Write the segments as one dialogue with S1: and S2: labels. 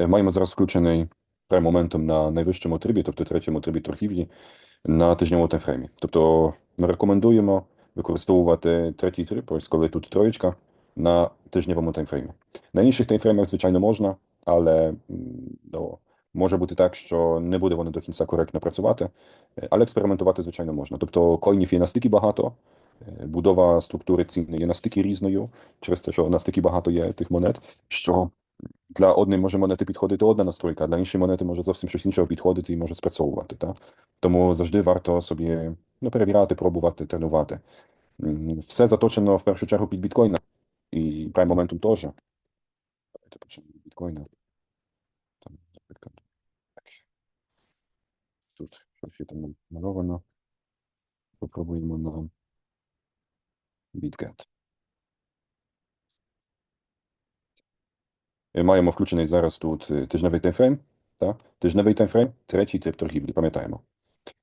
S1: Е, Маємо зараз включений прайм моментом на найвищому трибі, тобто третьому трибі торгівлі на тижневому таймфреймі. Тобто ми рекомендуємо використовувати третій триб, ось коли тут троєчка, на тижневому таймфреймі. На інших таймфреймах, звичайно, можна, але ну, може бути так, що не буде воно до кінця коректно працювати, е, але експериментувати, звичайно, можна. Тобто коїнів є настільки багато, е, будова структури цін є настільки різною, через те, що настільки багато є тих монет, що для одної може монети підходити одна настройка, а для іншої монети може зовсім щось іншого підходити і може спрацьовувати. Так? Тому завжди варто собі ну, перевіряти, пробувати, тренувати. Все заточено в першу чергу під біткоїна. І прайм моментум теж. Давайте почнемо від біткоїна. Там, наприклад. Тут щось там намальовано. Попробуємо на BitGet. Маємо включений зараз тут тижневий таймфрейм. Так? Тижневий таймфрейм, третій тип торгівлі, пам'ятаємо.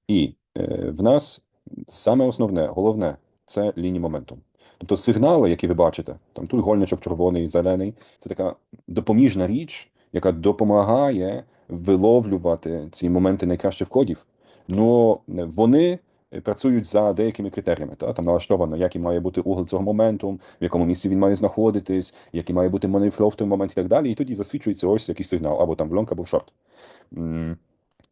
S1: І е, в нас саме основне, головне це лінії моменту. Тобто сигнали, які ви бачите, там тут гольничок червоний, зелений, це така допоміжна річ, яка допомагає виловлювати ці моменти найкращих кодів. Ну вони працюють за деякими критеріями. Та? Там налаштовано, який має бути угол цього моменту, в якому місці він має знаходитись, який має бути монейфлоу в той момент і так далі. І тоді засвідчується ось якийсь сигнал, або там в лонг, або в шорт.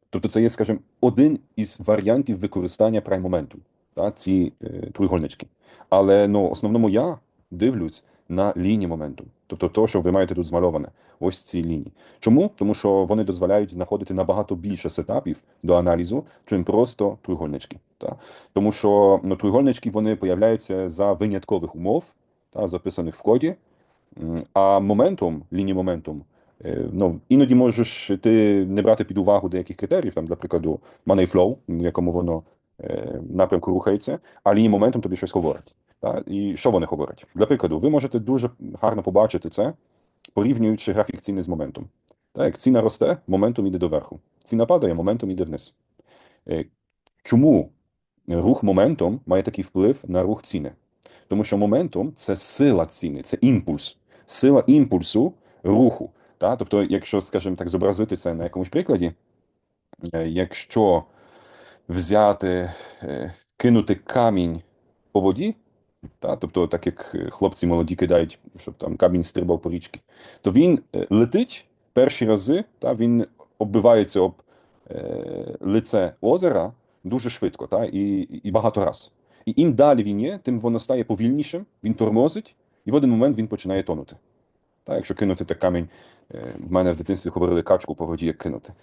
S1: Тобто це є, скажімо, один із варіантів використання прайм-моменту, та, ці е, троєгольнички. Але ну, основному я дивлюсь на лінії моменту. Тобто то, що ви маєте тут змальоване, ось ці лінії. Чому? Тому що вони дозволяють знаходити набагато більше сетапів до аналізу, чим просто троєгольнички. Та? Тому що ну, троєгольнички вони появляються за виняткових умов, та, записаних в коді, а моментум, лінії моментум, е, ну, іноді можеш ти не брати під увагу деяких критеріїв, там, для money flow, в якому воно е, напрямку рухається, а лінії моментум тобі щось говорить. Та? І що вони говорять? Для прикладу, ви можете дуже гарно побачити це, порівнюючи графік ціни з моментом. Так, як ціна росте, моментум іде доверху. Ціна падає, моментум іде вниз. Е, Чому рух моментом має такий вплив на рух ціни? Тому що моментум це сила ціни, це імпульс, сила імпульсу руху. Та? Тобто, якщо, скажімо так, зобразити це на якомусь прикладі, е, якщо взяти, е, кинути камінь по воді, та? тобто, так як е, хлопці молоді кидають, щоб там камінь стрибав по річці, то він е, летить перші рази, та? він оббивається об е, лице озера дуже швидко та? І, і багато раз. І ім далі він є, тим воно стає повільнішим, він тормозить, і в один момент він починає тонути. Та, якщо кинути так камінь, е, в мене в дитинстві говорили качку по воді, як кинути.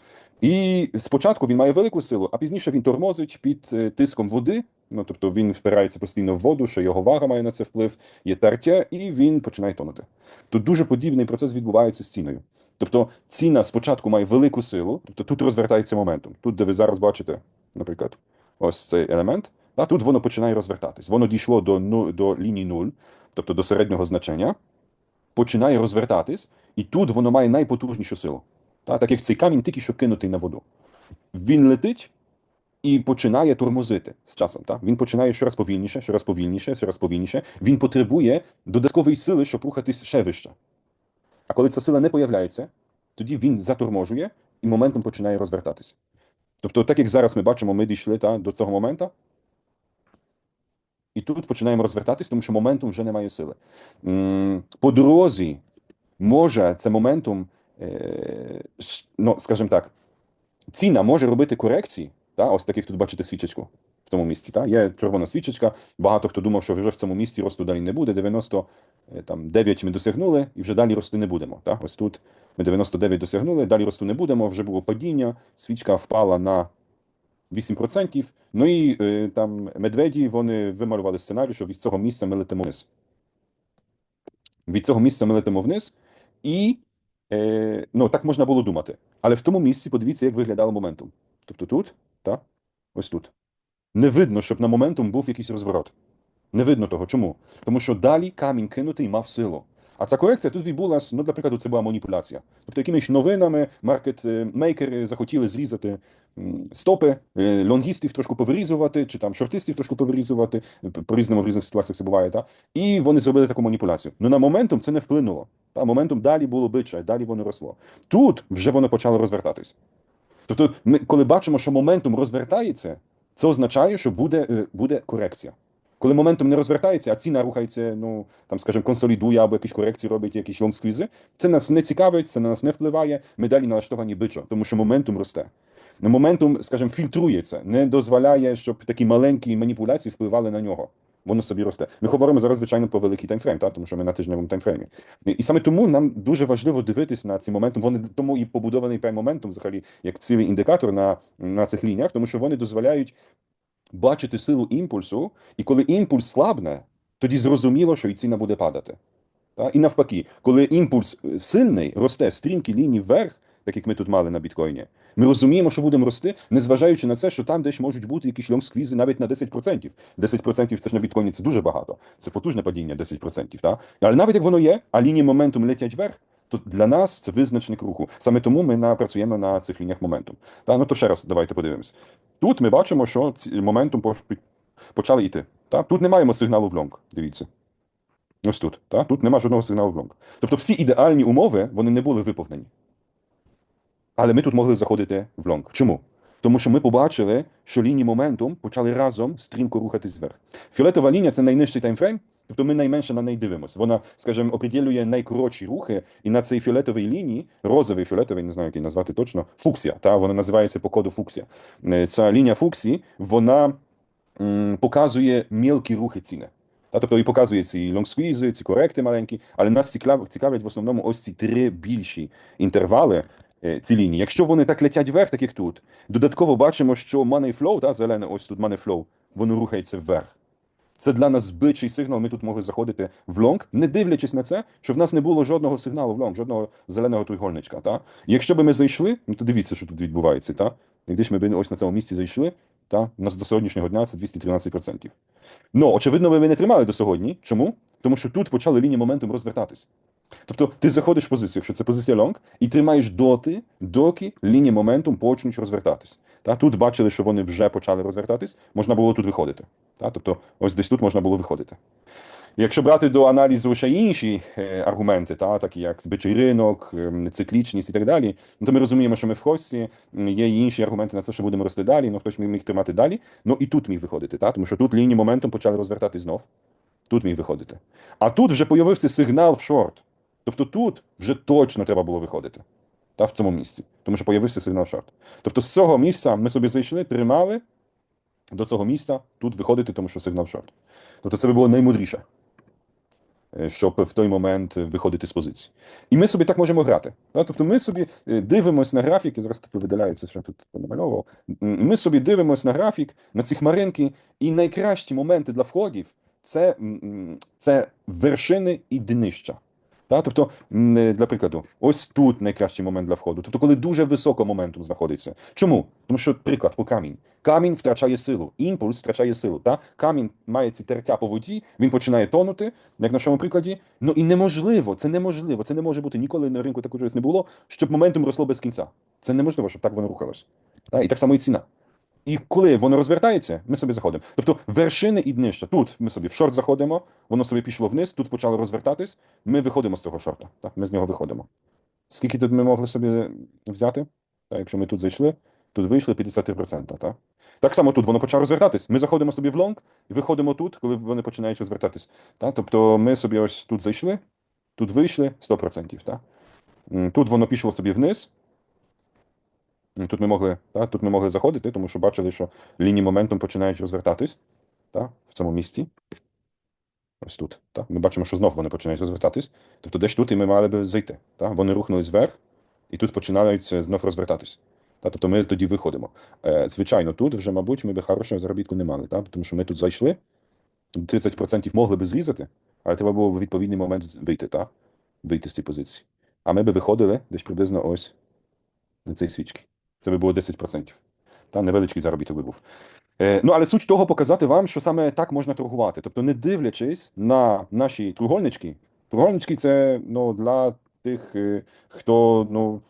S1: І спочатку він має велику силу, а пізніше він тормозить під е, тиском води. Ну, тобто він впирається постійно в воду, що його вага має на це вплив, є тертя, і він починає тонути. Тут дуже подібний процес відбувається з ціною. Тобто ціна спочатку має велику силу, тобто тут розвертається моментом. Тут, де ви зараз бачите, наприклад, ось цей елемент, а тут воно починає розвертатись. Воно дійшло до, ну, до лінії 0, тобто до середнього значення, починає розвертатись, і тут воно має найпотужнішу силу. Та, так як цей камінь тільки що кинутий на воду. Він летить і починає тормозити з часом. Та? Він починає щораз повільніше, щораз повільніше, щораз повільніше. Він потребує додаткової сили, щоб рухатись ще вище. А коли ця сила не появляється, тоді він заторможує і моментом починає розвертатися. Тобто, так як зараз ми бачимо, ми дійшли та, до цього моменту, і тут починаємо розвертатись, тому що моментум вже не має сили. По дорозі може це моментум, е, ну, скажімо так, ціна може робити корекції. Та? Ось таких тут бачите свічечку в цьому місці. Та? Є червона свічечка. Багато хто думав, що вже в цьому місці росту далі не буде. 99 ми досягнули і вже далі рости не будемо. Та? Ось тут ми 99 досягнули, далі росту не будемо, вже було падіння, свічка впала на 8%. Ну і е, там медведі вони вималювали сценарій, що від цього місця ми летимо вниз. Від цього місця ми летимо вниз, і е, ну, так можна було думати. Але в тому місці подивіться, як виглядало моментум. Тобто тут, та, ось тут. Не видно, щоб на моментум був якийсь розворот. Не видно того. Чому? Тому що далі камінь кинутий мав силу. А ця корекція тут відбулася, ну, для прикладу, це була маніпуляція. Тобто якимись новинами маркетмейкери захотіли зрізати стопи, е, лонгістів трошки повирізувати, чи там шортистів трошки повирізувати, по-різному в різних ситуаціях це буває, та? і вони зробили таку маніпуляцію. Ну на моментум це не вплинуло. Та? Моментум далі було бича, далі воно росло. Тут вже воно почало розвертатись. Тобто, ми, коли бачимо, що моментум розвертається, це означає, що буде, е, буде корекція. Коли моментум не розвертається, а ціна рухається, ну там, скажімо, консолідує або якісь корекції робить, якісь лонгсквізи, це нас не цікавить, це на нас не впливає. Ми далі налаштовані бичо, тому що моментум росте. Моментум, скажімо, фільтрується, не дозволяє, щоб такі маленькі маніпуляції впливали на нього. Воно собі росте. Ми говоримо зараз, звичайно, про великий таймфрейм, та? тому що ми на тижневому таймфреймі. І- саме тому нам дуже важливо дивитись на ці моментум. Вони тому і побудований прайм моментум, взагалі, як цілий індикатор на, на цих лініях, тому що вони дозволяють бачити силу імпульсу, і коли імпульс слабне, тоді зрозуміло, що і ціна буде падати. Та? І навпаки, коли імпульс е, сильний, росте стрімкі лінії вверх, так як ми тут мали на біткоїні, ми розуміємо, що будемо рости, незважаючи на це, що там десь можуть бути якісь лонгсквізи навіть на 10%. 10% це ж на біткоїні це дуже багато. Це потужне падіння 10%. Та? Але навіть як воно є, а лінії моментум летять вверх, то для нас це визначник руху. Саме тому ми працюємо на цих лініях моментум. Та? Ну то ще раз давайте подивимось. Тут ми бачимо, що ці моментум почали йти. Та? Тут не маємо сигналу в лонг. Дивіться. Ось тут. Та? Тут нема жодного сигналу в лонг. Тобто всі ідеальні умови вони не були виповнені. Але ми тут могли заходити в лонг. Чому? Тому що ми побачили, що лінії моментум почали разом стрімко рухатись вверх. Фіолетова лінія це найнижчий таймфрейм, тобто ми найменше на неї дивимося. Вона, скажімо, определює найкоротші рухи, і на цій фіолетовій лінії, розовий фіолетовий, не знаю, як її назвати точно, фуксія. Та вона називається по коду фуксія. Е, Ця лінія фуксії, вона м, показує мілкі рухи ціни. Та, тобто і показує ці лонгсквізи, ці коректи маленькі, але нас цікавлять в основному ось ці три більші інтервали, ці лінії. Якщо вони так летять вверх, так як тут, додатково бачимо, що money flow, та, зелене, ось тут money flow, воно рухається вверх. Це для нас збичий сигнал. Ми тут могли заходити в лонг, не дивлячись на це, що в нас не було жодного сигналу в лонг, жодного зеленого тригольничка. Та? Якщо б ми зайшли, ну то дивіться, що тут відбувається. Та? Якщо ж ми б ось на цьому місці зайшли, та? у нас до сьогоднішнього дня це 213%. Ну, очевидно, ви не тримали до сьогодні. Чому? Тому що тут почали лінії моментум розвертатись. Тобто ти заходиш в позицію, якщо це позиція лонг, і тримаєш доти, доки лінії моментум почнуть розвертатись. Та тут бачили, що вони вже почали розвертатись, можна було тут виходити. Та? Тобто, ось десь тут можна було виходити. Якщо брати до аналізу ще інші е, аргументи, та, такі як бичий ринок, ем, циклічність і так далі, ну, то ми розуміємо, що ми в хості, є інші аргументи на це, що будемо рости далі, ну хтось міг тримати далі, ну і тут міг виходити, та, тому що тут лінії моментом почали розвертати знов. Тут міг виходити. А тут вже появився сигнал в шорт. Тобто тут вже точно треба було виходити. Та в цьому місці. Тому що появився сигнал в шорт. Тобто з цього місця ми собі зайшли, тримали до цього місця тут виходити, тому що сигнал в шорт. Тобто це би було наймудріше, е, щоб в той момент виходити з позиції. І ми собі так можемо грати. Тобто ми собі е, дивимося на графіки, зараз тут видаляється, що я тут намальовував. Ми собі дивимося на графік, на ці хмаринки, і найкращі моменти для входів це, це вершини і днища. Та? Тобто, для прикладу, ось тут найкращий момент для входу. Тобто, коли дуже високо моментум знаходиться. Чому? Тому що, приклад, по камінь. Камінь втрачає силу, імпульс втрачає силу. Та? Камінь має ці тертя по воді, він починає тонути, як на нашому прикладі. Ну і неможливо, це неможливо, це не може бути. Ніколи на ринку такого не було, щоб моментум росло без кінця. Це неможливо, щоб так воно рухалось. Та? І так само і ціна. І коли воно розвертається, ми собі заходимо. Тобто вершини і днища. Тут ми собі в шорт заходимо, воно собі пішло вниз, тут почало розвертатись. Ми виходимо з цього шорта. Так, ми з нього виходимо. Скільки тут ми могли собі взяти? Так, якщо ми тут зайшли, тут вийшли 53%. Так? так само тут воно почало розвертатись. Ми заходимо собі в лонг і виходимо тут, коли вони починають розвертатись. Так? Тобто ми собі ось тут зайшли, тут вийшли 100%. Так? Тут воно пішло собі вниз. М, Тут ми могли, та, тут ми могли заходити, тому що бачили, що лінії моментум починають розвертатись та, в цьому місці. Ось тут. Та. Ми бачимо, що знов вони починають розвертатись. Тобто десь тут і ми мали би зайти. Та. Вони рухнулись вверх, і тут починають е, знов розвертатись. Та. Тобто ми тоді виходимо. Е, звичайно, тут вже, мабуть, ми би хорошого заробітку не мали, та? тому що ми тут зайшли, 30% могли би зрізати, але треба було в відповідний момент вийти, та? вийти з цієї позиції. А ми би виходили десь приблизно ось на цій свічки. Це би було 10%. Та невеличкий заробіток би був. Е, ну, але суть того показати вам, що саме так можна торгувати. Тобто, не дивлячись на наші треугольнички, Треугольнички це ну, для тих, е, хто ну,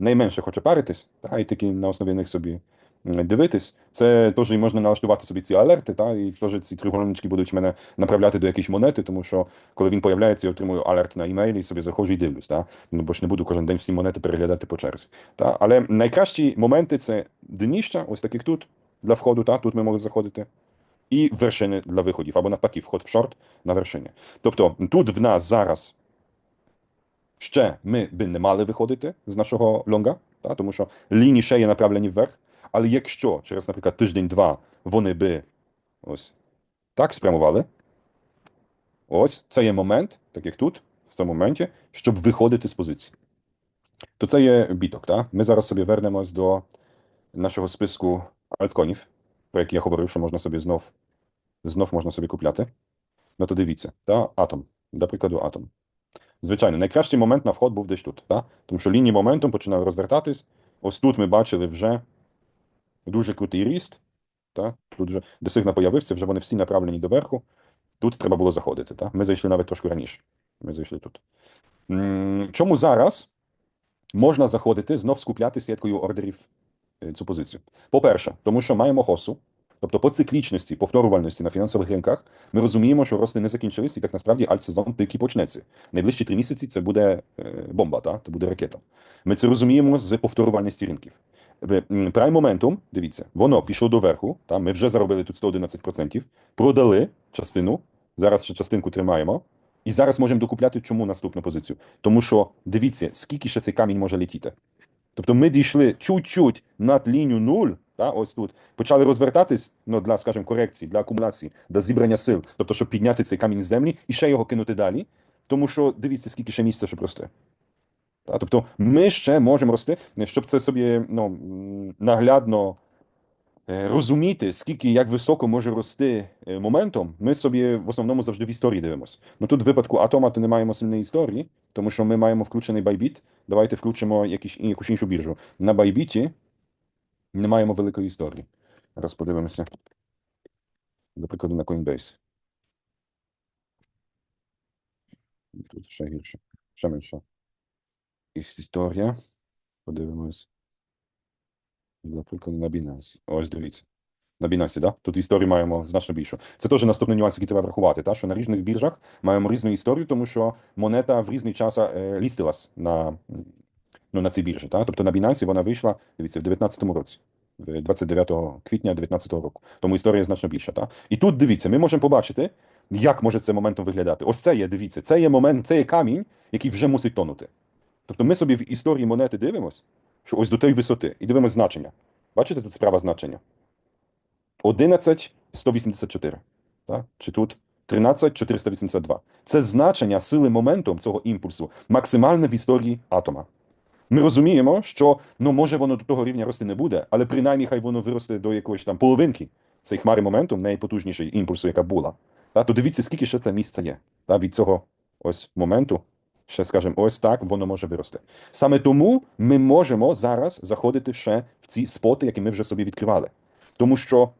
S1: найменше хоче паритись, та, і таки на основі них собі дивитись. Це теж і можна налаштувати собі ці алерти, та, і теж ці треугольнички будуть мене направляти до якоїсь монети, тому що коли він появляється, я отримую алерт на імейлі і собі заходжу і дивлюсь. Та, ну, бо ж не буду кожен день всі монети переглядати по черзі. Та. Але найкращі моменти це дніща, ось таких тут, для входу, та, тут ми могли заходити. І вершини для виходів, або навпаки, вход в шорт на вершині. Тобто тут в нас зараз ще ми би не мали виходити з нашого лонга, та, тому що лінії ще є направлені вверх. Але якщо через, наприклад, тиждень-два вони би ось так спрямували, ось це є момент, так як тут, в цьому моменті, щоб виходити з позиції. То це є біток. Та? Ми зараз собі вернемось до нашого списку альтконів, про які я говорив, що можна собі знов, знов можна собі купляти. Ну то дивіться, та атом, до прикладу, атом. Звичайно, найкращий момент на вход був десь тут, та? тому що лінії моментом починали розвертатись. Ось тут ми бачили вже дуже крутий ріст. Та? Тут вже де сигнал появився, вже вони всі направлені доверху. Тут треба було заходити. Та? Ми зайшли навіть трошки раніше. Ми зайшли тут. Чому зараз можна заходити, знов скупляти сіткою ордерів е, цю позицію? По-перше, тому що маємо хосу. Тобто по циклічності, повторювальності на фінансових ринках ми розуміємо, що рости не закінчились, і так насправді альтсезон тільки почнеться. Найближчі три місяці це буде е, бомба, та? це буде ракета. Ми це розуміємо з повторювальності ринків. Прайм моментум, дивіться, воно пішло до верху. Та? Ми вже заробили тут 111%, продали частину, зараз ще частинку тримаємо. І зараз можемо докупляти чому наступну позицію. Тому що дивіться, скільки ще цей камінь може летіти. Тобто ми дійшли чуть-чуть над лінію 0, та, ось тут, почали розвертатись ну, для, скажімо, корекції, для акумуляції, для зібрання сил, тобто, щоб підняти цей камінь з землі і ще його кинути далі. Тому що дивіться, скільки ще місця, щоб рости. Та, тобто ми ще можемо рости, щоб це собі ну, наглядно е, розуміти, скільки як високо може рости е, моментом, ми собі в основному завжди в історії дивимося. Ну тут в випадку атома то не маємо сильної історії, тому що ми маємо включений байбіт. Давайте включимо якісь, якусь іншу біржу. На байбіті не маємо великої історії. Зараз подивимося. До прикладу, на Coinbase. Тут ще гірше, ще менше. Якась історія. Подивимось. Для прикладу на Binance. Ось дивіться. На Binance, да? Тут історію маємо значно більшу. Це теж наступний нюанс, який треба врахувати, та? що на різних біржах маємо різну історію, тому що монета в різний час е, лістилась на, ну, на цій біржі. Та? Тобто на Binance вона вийшла, дивіться, в 19-му році, в 29 квітня 2019 року. Тому історія значно більша. Та? І тут дивіться, ми можемо побачити, як може це моментом виглядати. Ось це є, дивіться, це є момент, це є камінь, який вже мусить тонути. Тобто ми собі в історії монети дивимось, що ось до тої висоти, і дивимось значення. Бачите, тут справа значення. 11,184. Так? Чи тут 13,482. Це значення сили моменту цього імпульсу максимальне в історії атома. Ми розуміємо, що ну, може воно до того рівня рости не буде, але принаймні хай воно виросте до якоїсь там половинки цієї хмари моменту, найпотужнішої імпульсу, яка була. Та, то дивіться, скільки ще це місце є. Та, від цього ось моменту, ще скажемо, ось так воно може вирости. Саме тому ми можемо зараз заходити ще в ці споти, які ми вже собі відкривали. Тому що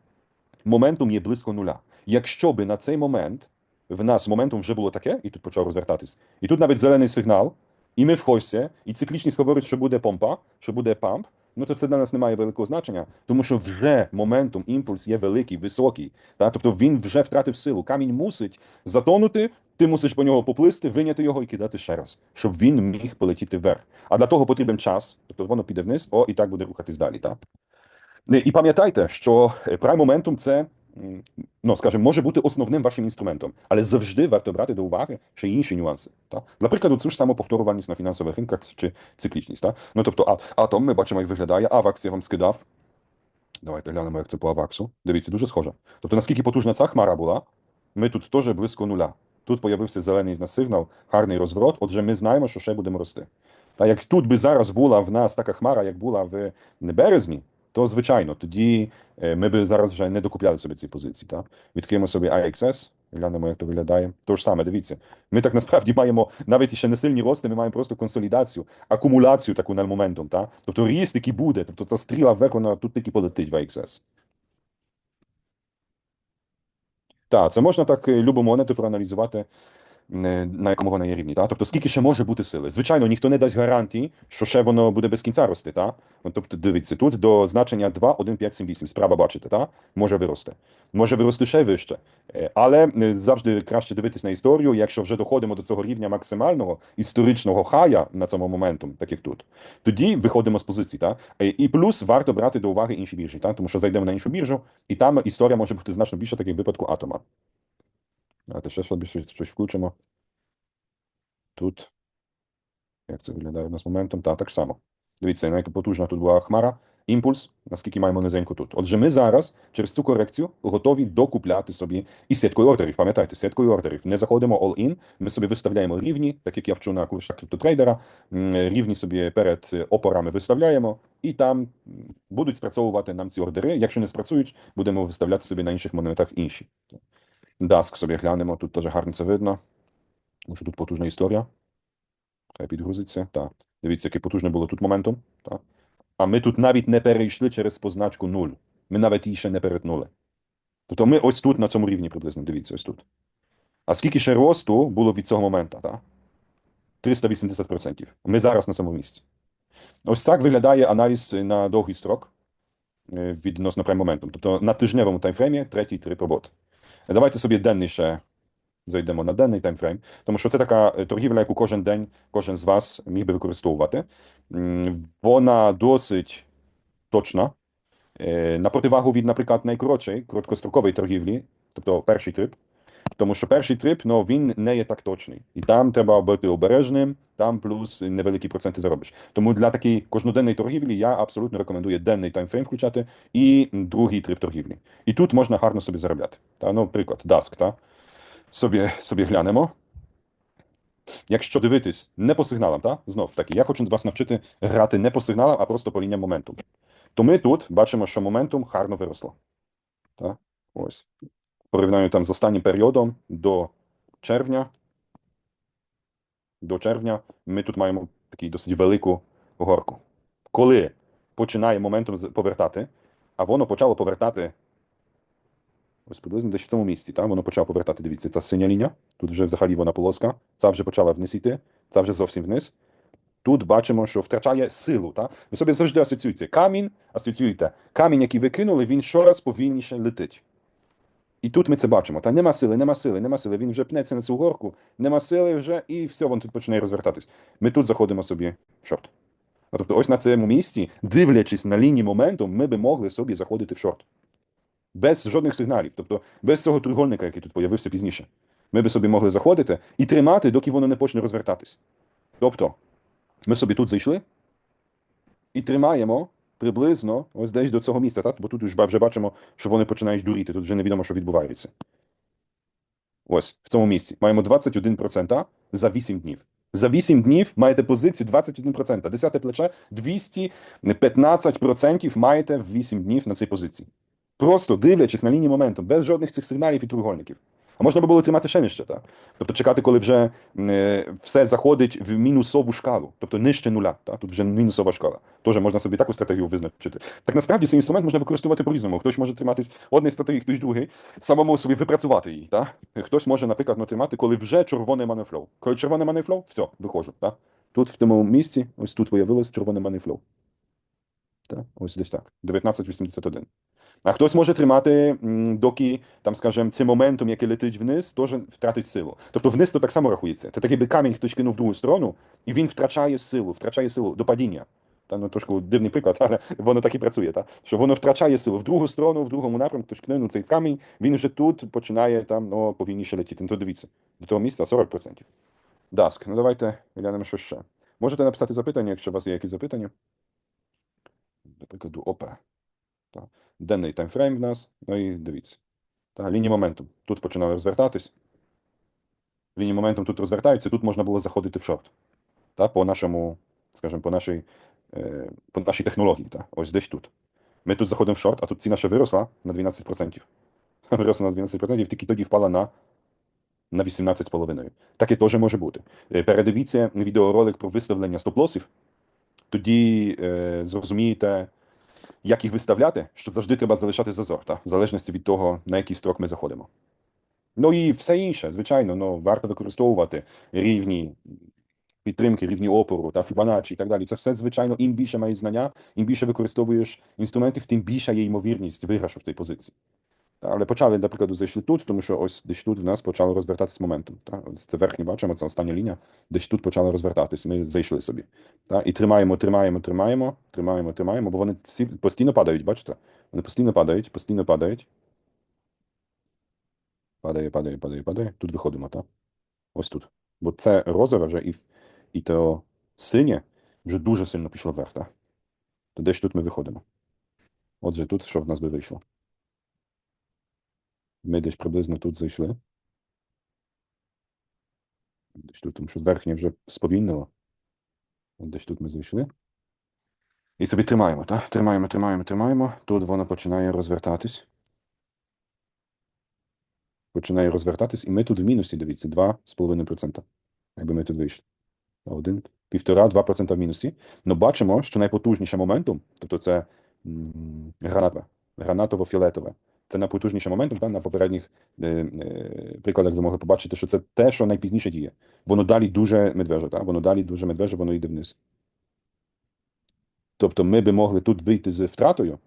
S1: моментум є близько нуля. Якщо би на цей момент в нас моментум вже було таке, і тут почав розвертатись, і тут навіть зелений сигнал, і ми в хосі, і циклічність говорить, що буде помпа, що буде памп, ну то це для нас не має великого значення, тому що вже моментум, імпульс є великий, високий. Та? Тобто він вже втратив силу. Камінь мусить затонути, ти мусиш по нього поплисти, виняти його і кидати ще раз, щоб він міг полетіти вверх. А для того потрібен час, тобто воно піде вниз, о, і так буде рухатись далі. Так? І пам'ятайте, що прайм моментум це, ну скажімо, може бути основним вашим інструментом, але завжди варто брати до уваги ще інші нюанси. Та? Для прикладу, цю ж саму повторювальність на фінансових ринках чи циклічність. Та? Ну тобто, а, атом, ми бачимо, як виглядає, авакс я вам скидав. Давайте глянемо, як це по аваксу. Дивіться, дуже схоже. Тобто, наскільки потужна ця хмара була, ми тут теж близько нуля. Тут появився зелений в нас сигнал, гарний розворот. Отже, ми знаємо, що ще будемо рости. Та як тут би зараз була в нас така хмара, як була в березні, то звичайно, тоді е, ми би зараз вже не докупляли собі ці позиції. Та? Відкриємо собі AXS, глянемо, як то виглядає. То ж саме, дивіться. Ми так насправді маємо навіть ще не сильні рости, ми маємо просто консолідацію, акумуляцію таку на моментом. Та? Тобто ріст, який буде, тобто ця стріла вверх, вона тут таки полетить в AXS. Так, це можна так е, любу монету проаналізувати на якому вона є рівні. Та? Тобто, скільки ще може бути сили? Звичайно, ніхто не дасть гарантії, що ще воно буде без кінця рости. Та? Тобто, дивіться, тут до значення 2, 1, 5, 7, 8, справа бачите, та? може вирости. Може вирости ще вище. Е, Але е, завжди краще дивитись на історію, якщо вже доходимо до цього рівня максимального історичного хая на цьому моменту, так як тут, тоді виходимо з позиції. Та? Е, І плюс варто брати до уваги інші біржі, та? тому що зайдемо на іншу біржу, і там історія може бути значно більше, так як в випадку атома. Давайте ще щось, щось, щось включимо. Тут. Як це виглядає у нас моментом? Та, так само. Дивіться, яка потужна тут була хмара. Імпульс, наскільки маємо низенько тут. Отже, ми зараз через цю корекцію готові докупляти собі і сіткою ордерів. Пам'ятайте, сіткою ордерів. Не заходимо all-in, ми собі виставляємо рівні, так як я вчу на курсах криптотрейдера. Рівні собі перед опорами виставляємо, і там будуть спрацьовувати нам ці ордери. Якщо не спрацюють, будемо виставляти собі на інших монетах інші. Даск собі глянемо, тут теж гарно це видно. Тому що тут потужна історія. Хай підгрузиться. Так. Дивіться, яке потужне було тут моментом. Так. А ми тут навіть не перейшли через позначку 0. Ми навіть її ще не перетнули. Тобто ми ось тут на цьому рівні приблизно, дивіться, ось тут. А скільки ще росту було від цього моменту? Так? 380%. Ми зараз на цьому місці. Ось так виглядає аналіз на довгий строк відносно прайм-моментум. Тобто на тижневому таймфреймі третій трип робот. Давайте собі денний ще зайдемо на денний таймфрейм, тому що це така е, торгівля, яку кожен день кожен з вас міг би використовувати. Вона досить точна. Е, На противагу від, наприклад, найкоротшої короткострокової торгівлі, тобто перший трип. Тому що перший трип, ну він не є так точний. І там треба бути обережним, там плюс невеликі проценти заробиш. Тому для такої кожноденної торгівлі я абсолютно рекомендую денний таймфрейм включати і другий трип торгівлі. І тут можна гарно собі заробляти. Та, ну, приклад, Dask, та? Собі, собі глянемо. Якщо дивитись не по сигналам, та? знов таки, я хочу вас навчити грати не по сигналам, а просто по лініям моменту. То ми тут бачимо, що моментум гарно виросло. Та? Ось. Порівнянню там з останнім періодом до червня. До червня ми тут маємо таку досить велику горку. Коли починає моментом повертати, а воно почало повертати ось приблизно десь в цьому місці, та? воно почало повертати, дивіться, ця синя лінія, тут вже взагалі вона полоска, ця вже почала вниз йти, ця вже зовсім вниз. Тут бачимо, що втрачає силу. Та? Ви собі завжди асоціюєте. Камінь, асоціюєте. Камінь, який ви кинули, він щораз повільніше летить. І тут ми це бачимо. Та нема сили, нема сили, нема сили. Він вже пнеться на цю горку, нема сили вже, і все, він тут починає розвертатись. Ми тут заходимо собі в шорт. Тобто, ось на цьому місці, дивлячись на лінії моменту, ми би могли собі заходити в шорт. Без жодних сигналів. Тобто, без цього треугольника, який тут появився пізніше. Ми би собі могли заходити і тримати, доки воно не почне розвертатись. Тобто, ми собі тут зайшли і тримаємо приблизно ось десь до цього місця, так? бо тут вже бачимо, що вони починають дуріти, тут вже невідомо, що відбувається. Ось в цьому місці. Маємо 21% за 8 днів. За 8 днів маєте позицію 21%. Десяте плече 215% маєте в 8 днів на цій позиції. Просто дивлячись на лінії моменту, без жодних цих сигналів і треугольників. А можна би було тримати ще нижче, так? Тобто чекати, коли вже е, все заходить в мінусову шкалу, тобто нижче нуля. Та? Тут вже мінусова шкала. Теж можна собі таку стратегію визначити. Так насправді цей інструмент можна використовувати по-різному. Хтось може триматись однієї стратегії, хтось другий, самому собі випрацювати її. Та? Хтось може, наприклад, ну, тримати, коли вже червоний манефлоу. Коли червоний манефлоу, все, виходжу. Та? Тут в тому місці, ось тут виявилось червоний манефлоу. Та? Ось десь так. 1981. А хтось може тримати, доки, там, скажімо, цей моментум, який летить вниз, теж втратить силу. Тобто вниз то так само рахується. Це такий би камінь хтось кинув в другу сторону, і він втрачає силу, втрачає силу до падіння. Та ну трошки дивний приклад, але воно так і працює, та? що воно втрачає силу в другу сторону, в другому напрямку, хтось кинув цей камінь, він вже тут починає там ну, повільніше летіти. Ну то дивіться, до того місця 40%. Даск, ну давайте глянемо, що ще. Можете написати запитання, якщо у вас є якісь запитання. До прикладу, ОП. Так. Денний таймфрейм в нас. Ну і дивіться. Так, лінії моменту. Тут починали розвертатись. Лінії моменту тут розвертаються, тут можна було заходити в шорт. Так, по нашому, скажімо, по нашій, е, по нашій технології. Так, ось десь тут. Ми тут заходимо в шорт, а тут ціна ще виросла на 12%. Виросла на 12%, тільки тоді впала на, на 18,5%. Таке теж може бути. Е, Передивіться відеоролик про виставлення стоп-лосів. Тоді е, зрозумієте, як їх виставляти, що завжди треба залишати зазор, та? в залежності від того, на який строк ми заходимо. Ну і все інше, звичайно, ну, варто використовувати рівні підтримки, рівні опору та Fibonacci і так далі. Це все, звичайно, ім більше маєш знання, ім більше використовуєш інструментів, тим більша є ймовірність виграшу в цій позиції. Але почали, для прикладу, зайшли тут, тому що ось десь тут в нас почало розвертатись моментом. Та? Ось це верхнє бачимо, це остання лінія, десь тут почало розвертатись. Ми зайшли собі. Та? І тримаємо, тримаємо, тримаємо, тримаємо, тримаємо, бо вони всі постійно падають, бачите? Вони постійно падають, постійно падають. Падає, падає, падає, падає. Тут виходимо, так? Ось тут. Бо це розове вже і, і то синє вже дуже сильно пішло вверх, так? То десь тут ми виходимо. Отже, тут що в нас би вийшло? Ми десь приблизно тут зайшли. Десь тут, тому що верхнє вже сповільнило. От десь тут ми зайшли. І собі тримаємо, так? Тримаємо, тримаємо, тримаємо. Тут воно починає розвертатись. Починає розвертатись, і ми тут в мінусі, дивіться, 2,5%. Якби ми тут вийшли. Один, півтора, 2% в мінусі. Ну бачимо, що найпотужніше моментум, тобто це гранатове, гранатово-фіолетове. Це найпотужніше моментум, та, на попередніх е, е, прикладах ви могли побачити, що це те, що найпізніше діє. Воно далі дуже медвеже, та? воно далі дуже медвеже, воно йде вниз. Тобто ми би могли тут вийти з втратою,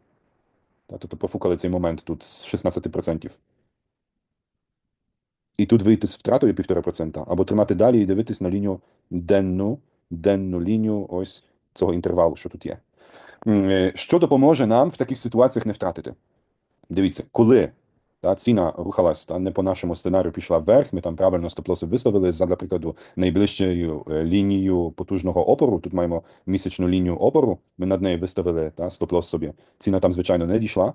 S1: та? тобто пофукали цей момент тут з 16%. І тут вийти з втратою 1,5%, або тримати далі і дивитись на лінію денну, денну лінію ось цього інтервалу, що тут є. Е, Що допоможе нам в таких ситуаціях не втратити? Дивіться, коли та, ціна рухалась та, не по нашому сценарію пішла вверх, ми там правильно стоп-лоси виставили за, для прикладу, найближчою е, лінією потужного опору. Тут маємо місячну лінію опору, ми над нею виставили та, стоп-лос собі. Ціна там, звичайно, не дійшла.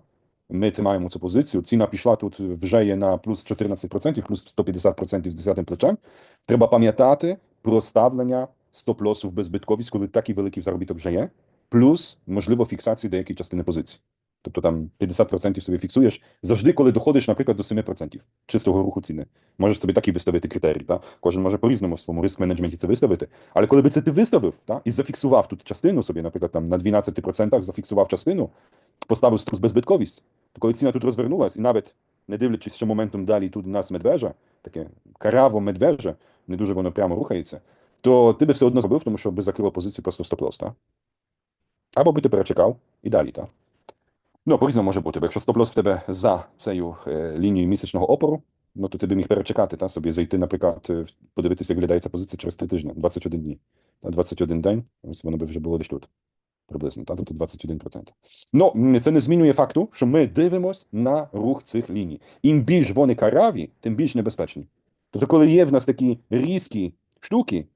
S1: Ми тримаємо цю позицію. Ціна пішла тут вже є на плюс 14%, плюс 150% з 10 плечем. Треба пам'ятати про ставлення стоп-лосу в беззбитковість, коли такий великий заробіток вже є, плюс, можливо, фіксації деякої частини позиції. Тобто там 50% собі фіксуєш завжди, коли доходиш, наприклад, до 7% чистого руху ціни. Можеш собі так і виставити критерій. Та? Кожен може по-різному в своєму риск-менеджменті це виставити. Але коли би це ти виставив та? і зафіксував тут частину собі, наприклад, там на 12% зафіксував частину, поставив струс беззбитковість, то коли ціна тут розвернулась, і навіть не дивлячись, що моментом далі тут у нас медвежа, таке караво медвежа, не дуже воно прямо рухається, то ти би все одно зробив, тому що би закрило позицію просто стоп-лос? Або би ти перечекав і далі, так? Ну, по-різному може бути, бо якщо стоп-лос в тебе за цією лінією місячного опору, ну то ти би міг перечекати, та, собі зайти, наприклад, подивитися, як виглядає позиція через 3 тижні, 21 дні. Та, 21 день, ось воно би вже було десь тут. Приблизно, та, тобто 21%. Ну, це не змінює факту, що ми дивимось на рух цих ліній. Ім більш вони караві, тим більш небезпечні. Тобто, коли є в нас такі різкі штуки,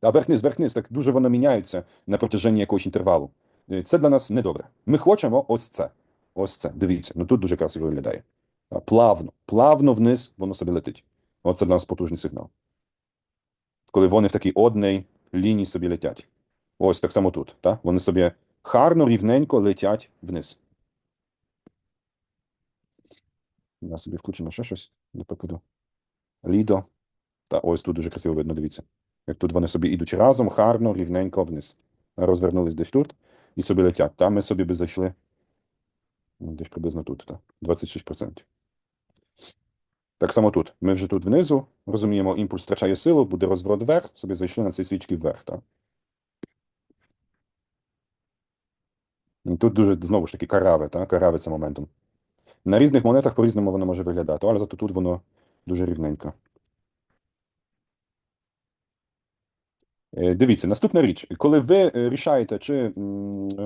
S1: а верх-низ, верх-низ, так дуже воно міняється на протяженні якогось інтервалу. Це для нас недобре. Ми хочемо ось це. Ось це. Дивіться, ну тут дуже красиво виглядає. Плавно, плавно вниз воно собі летить. Оце для нас потужний сигнал. Коли вони в такій одній лінії собі летять. Ось так само тут. Так? Вони собі гарно, рівненько летять вниз. Я собі включимо ще щось, до прикладу. Лідо. Та ось тут дуже красиво видно, дивіться. Як тут вони собі ідуть разом, гарно, рівненько вниз. Розвернулись десь тут і собі летять. Там ми собі би зайшли. ну, Десь приблизно тут, так. 26%. Так само тут. Ми вже тут внизу, розуміємо, імпульс втрачає силу, буде розворот вверх, собі зайшли на ці свічки вверх. Так? І Тут дуже, знову ж таки, караве, так? караве це моментом. На різних монетах по-різному воно може виглядати, але зато тут воно дуже рівненько. Дивіться, наступна річ, коли ви е, рішаєте, чи е,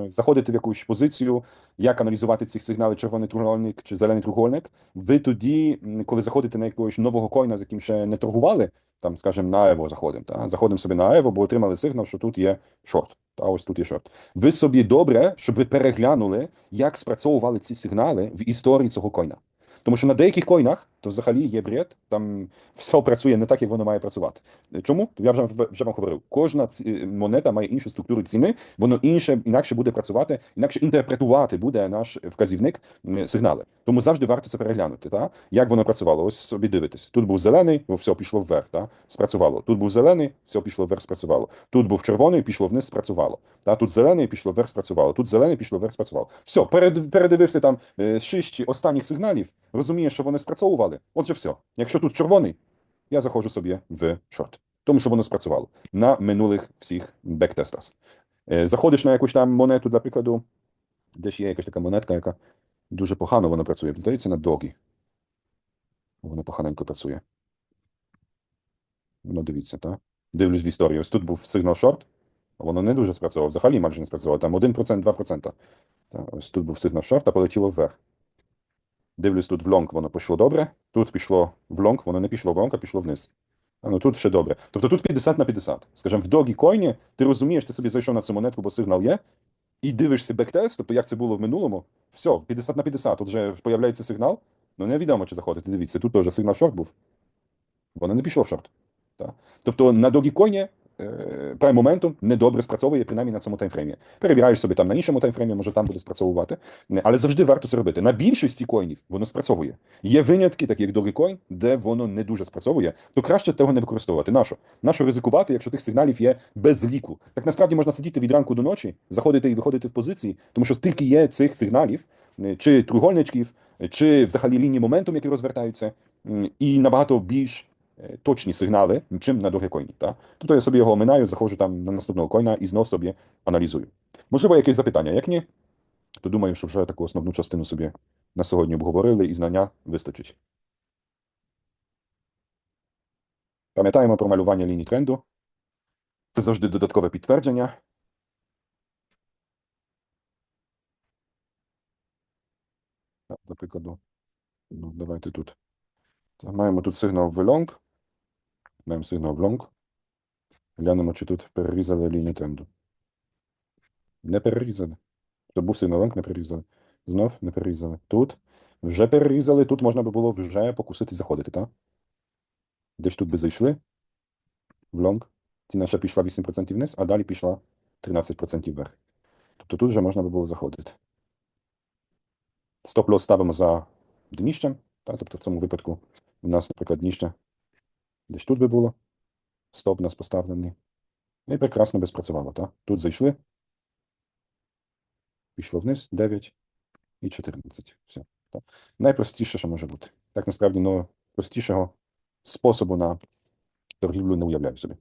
S1: заходите в якусь позицію, як аналізувати цих сигналів червоний треугольник чи зелений треугольник, ви тоді, коли заходите на якогось нового койна, з яким ще не торгували, там, скажімо, на Ево заходимо, та? заходимо собі на Ево, бо отримали сигнал, що тут є шорт. Та ось тут є шорт. Ви собі добре, щоб ви переглянули, як спрацьовували ці сигнали в історії цього койна. Тому що на деяких койнах то взагалі є бред, там все працює не так, як воно має працювати. Чому? Я вже, вже вам говорив, кожна ці- монета має іншу структуру ціни, воно інше, інакше буде працювати, інакше інтерпретувати буде наш вказівник сигнали. Тому завжди варто це переглянути. Та? Як воно працювало? Ось собі дивитесь. Тут був зелений, о, все пішло вверх, та? спрацювало. Тут був зелений, все пішло вверх, спрацювало. Тут був червоний, пішло вниз, спрацювало. Та? Тут зелений, пішло вверх, спрацювало. Тут зелений, пішло вверх, спрацювало. Все, перед, передивився там е, шість останніх сигналів, розуміє, що вони спрацьовували. Отже, все. Якщо тут червоний, я заходжу собі в шорт. Тому що воно спрацювало на минулих всіх бектестах. Е, Заходиш на якусь там монету, для прикладу, десь є якась така монетка, яка дуже погано вона працює. Здається, на догі. Воно поганенько працює. Ну, дивіться, так? Дивлюсь в історію. Ось тут був сигнал шорт, а воно не дуже спрацювало. Взагалі майже не спрацювало. Там 1%, 2%. Та, ось тут був сигнал шорт, а полетіло вверх. Дивлюсь, тут в лонг воно пішло добре. Тут пішло в лонг, воно не пішло в лонг, а пішло вниз. А ну тут ще добре. Тобто тут 50 на 50. Скажімо, в догі койні ти розумієш, ти собі зайшов на цю монетку, бо сигнал є, і дивишся бектест, тобто як це було в минулому. Все, 50 на 50. Тут вже появляється сигнал. Ну невідомо, чи заходити. Дивіться, тут теж сигнал шорт був. Воно не пішло в шорт. Так. Тобто на догіконі прайм моментум недобре спрацьовує, принаймні на цьому таймфреймі. Перевіряєш собі там на іншому таймфреймі, може там буде спрацьовувати. Але завжди варто це робити. На більшості коїнів воно спрацьовує. Є винятки, такі як Dogecoin, де воно не дуже спрацьовує, то краще того не використовувати. Нащо? Нащо ризикувати, якщо тих сигналів є без ліку? Так насправді можна сидіти від ранку до ночі, заходити і виходити в позиції, тому що стільки є цих сигналів, е, чи треугольничків, е, чи взагалі лінії моментум, які розвертаються, і набагато більш е, точні сигнали, чим на Dogecoin. Та? Тобто я собі його оминаю, заходжу там на наступного коїна і знов собі аналізую. Можливо, якесь запитання. Як ні, то думаю, що вже таку основну частину собі на сьогодні обговорили і знання вистачить. Пам'ятаємо про малювання ліній тренду. Це завжди додаткове підтвердження. Прикладу, ну, давайте тут. Маємо тут сигнал в long. Маємо сигнал long. Глянемо, чи тут перерізали лінію тренду. Не перерізали. То був сигнал long, не перерізали. Знов не перерізали. Тут вже перерізали, тут можна би було вже покусити заходити, так? Десь тут би зайшли. В лонг. Ціна ще пішла 8% вниз, а далі пішла 13% вверх. Тобто тут вже можна би було заходити. Стоп-лосс ставимо за. Так? Тобто в цьому випадку у нас, наприклад, дніще десь тут би було. Стоп у нас поставлений. І прекрасно би спрацювало. Так? Тут зайшли. Пішло вниз 9 і 14. Все. Так. Найпростіше, що може бути. Так насправді, ну, простішого способу на торгівлю не уявляю собі.